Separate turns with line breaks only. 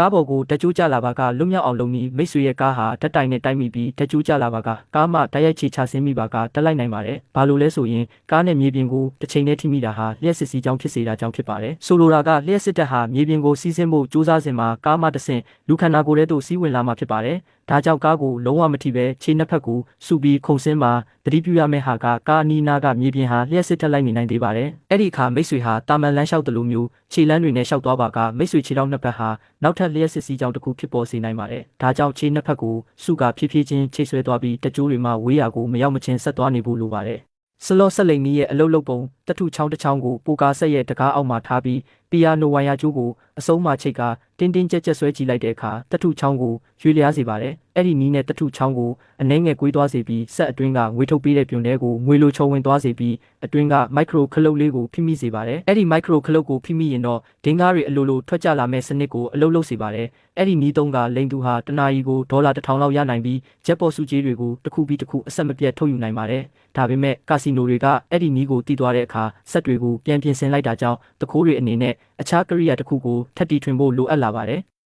ကားပေါ်ကိုတက်ကြိုးကျလာပါကလွတ်မြောက်အောင်လုပ်ပြီးမိတ်ဆွေရဲ့ကားဟာတက်တိုင်နဲ့တိုက်မိပြီးတက်ကြိုးကျလာပါကကားမှတိုက်ရိုက်ချေချဆင်းမိပါကတက်လိုက်နိုင်ပါတယ်။ဘာလို့လဲဆိုရင်ကားနဲ့မြေပြင်ကိုတစ်ချိန်တည်းထိမိတာဟာလျှက်စစ်စီးကြောင်းဖြစ်စေတာကြောင့်ဖြစ်ပါတယ်။ဆိုလိုတာကလျှက်စစ်တပ်ဟာမြေပြင်ကိုစီးဆင်းဖို့ကြိုးစားစဉ်မှာကားမှတစ်ဆင့်လူခန္ဓာကိုယ်ထဲသို့စီးဝင်လာမှာဖြစ်ပါတယ်။ဒါကြောင့်ကားကိုလုံးဝမထိပဲခြေနှစ်ဖက်ကိုစုပြီးခုန်ဆင်းမှာ တတိပြုရမယ့်ဟာကကားအနီးနားကမြေပြင်ဟာလျှက်စစ်တက်လိုက်နေနိုင်သေးပါတယ်။အဲ့ဒီအခါမိတ်ဆွေဟာတာမန်လမ်းလျှောက်တယ်လို့မျိုးခြေလမ်းတွေနဲ့လျှောက်သွားပါကမိတ်ဆွေခြေထောက်နှစ်ဖက်ဟာနောက်ထပ်လျှက်စစ်စီးကြောင်းတစ်ခုဖြစ်ပေါ်စေနိုင်ပါတယ်။ဒါကြောင့်ခြေနှစ်ဖက်ကိုစုကဖြည်းဖြည်းချင်းချိတ်ဆွဲသွားပြီးတကြိုးတွေမှဝေးရာကိုမရောက်မချင်းဆက်သွားနေဖို့လိုပါတယ်။စလော့ဆက်လိန်နီးရဲ့အလုတ်လုတ်ပုံတထုချောင်းတစ်ချောင်းကိုပိုကာဆက်ရဲ့တကားအောက်မှာထားပြီးပီယာနိုဝိုင်ယာကျိုးကိုအစုံးမှချိတ်ကတင်းတင်းကြက်ကြက်ဆွဲကြည့်လိုက်တဲ့အခါတထုချောင်းကိုရွေလျားစေပါတယ်။ အဲ့ဒီနီးနဲ့တထုချောင်းကိုအနှဲငယ်ကွေးသွားစေပြီးဆက်အတွင်းကငွေထုတ်ပေးတဲ့ပြုံတဲကိုငွေလိုချုံဝင်သွားစေပြီးအတွင်းကမိုက်ခရိုခလုတ်လေးကိုဖိမိစေပါတယ်။အဲ့ဒီမိုက်ခရိုခလုတ်ကိုဖိမိရင်တော့ဒင်းကားတွေအလိုလိုထွက်ကြလာမဲ့စနစ်ကိုအလုပ်လုပ်စေပါတယ်။အဲ့ဒီနီးသုံးကလိန်သူဟာတနာရီကိုဒေါ်လာ1000လောက်ရနိုင်ပြီးဂျက်ပေါ်စုကြီးတွေကိုတစ်ခုပြီးတစ်ခုအဆက်မပြတ်ထုတ်ယူနိုင်ပါတယ်။ဒါပေမဲ့ကာစီနိုတွေကအဲ့ဒီနီးကိုတီးသွားတဲ့အခါဆက်တွေကိုပြန်ပြင်ဆင်လိုက်တာကြောင့်တခိုးတွေအနေနဲ့အခြားကရိယာတစ်ခုကိုထပ်တီထွင်ဖို့လိုအပ်လာပါတယ်။